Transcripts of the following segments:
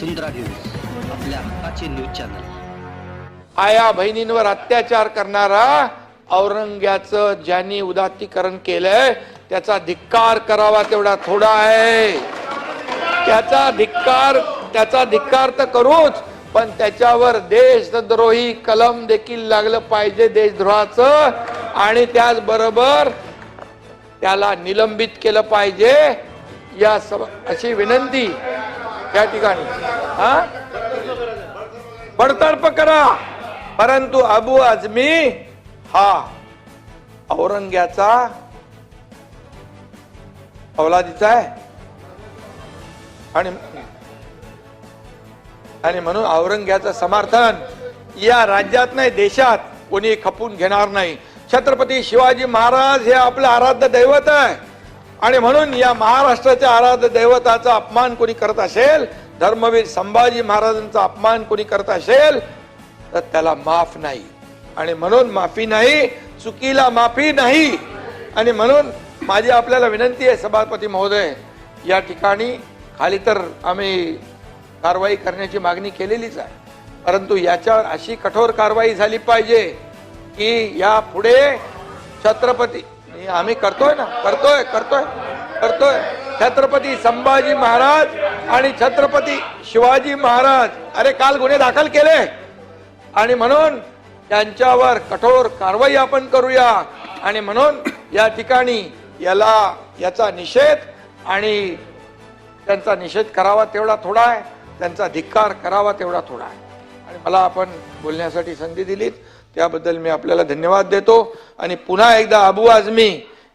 वसुंधरा news आपल्या हक्काचे news channel. आया बहिणींवर अत्याचार करणारा औरंग्याचं ज्यांनी उदात्तीकरण केलंय त्याचा धिक्कार करावा तेवढा थोडा आहे. त्याचा धिक्कार त्याचा धिक्कार तर करूच पण त्याच्यावर देशद्रोही कलम देखील लागलं पाहिजे देशद्रोहाचं आणि त्याचबरोबर त्याला निलंबित केलं पाहिजे. या सब अशी विनंती त्या ठिकाणी. हा? बडतर्फ करा. परंतु अबू आझमी हा औरंग्याचा औलादीचा आहे. आणि आणि म्हणून औरंग्याचं समर्थन या राज्यात नाही देशात कोणी खपून घेणार नाही. छत्रपती शिवाजी महाराज हे आपलं आराध्य दैवत आहे. आणि म्हणून या महाराष्ट्राच्या आराध्य दैवताचा अपमान कोणी करत असेल धर्मवीर संभाजी महाराजांचा अपमान कोणी करत असेल तर त्याला माफ नाही. आणि म्हणून माफी नाही चुकीला माफी नाही. आणि म्हणून माझी आपल्याला विनंती आहे सभापती महोदय या ठिकाणी खाली तर आम्ही कारवाई करण्याची मागणी केलेलीच आहे. परंतु याच्यावर अशी कठोर कारवाई झाली पाहिजे की या पुढे छत्रपती आम्ही करतोय ना करतोय करतोय करतोय. छत्रपती संभाजी महाराज आणि छत्रपती शिवाजी महाराज. अरे काल गुन्हे दाखल केले. आणि म्हणून त्यांच्यावर कठोर कारवाई आपण करूया. आणि म्हणून या ठिकाणी याला याचा निषेध आणि त्यांचा निषेध करावा तेवढा थोडा आहे. त्यांचा धिक्कार करावा तेवढा थोडा आहे. आणि मला आपण बोलण्यासाठी संधी दिलीत. त्याबद्दल मी आपल्याला धन्यवाद देतो. आणि पुन्हा एकदा अबू आझमी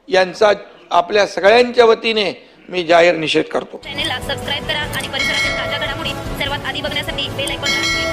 यांचा आपल्या सगळ्यांच्या वतीने मी जाहीर निषेध करतो. चॅनेलला सबस्क्राईब करा आणि परिसरातील ताज्या घडामोडी सर्वात आधी बघण्यासाठी बेल आयकॉन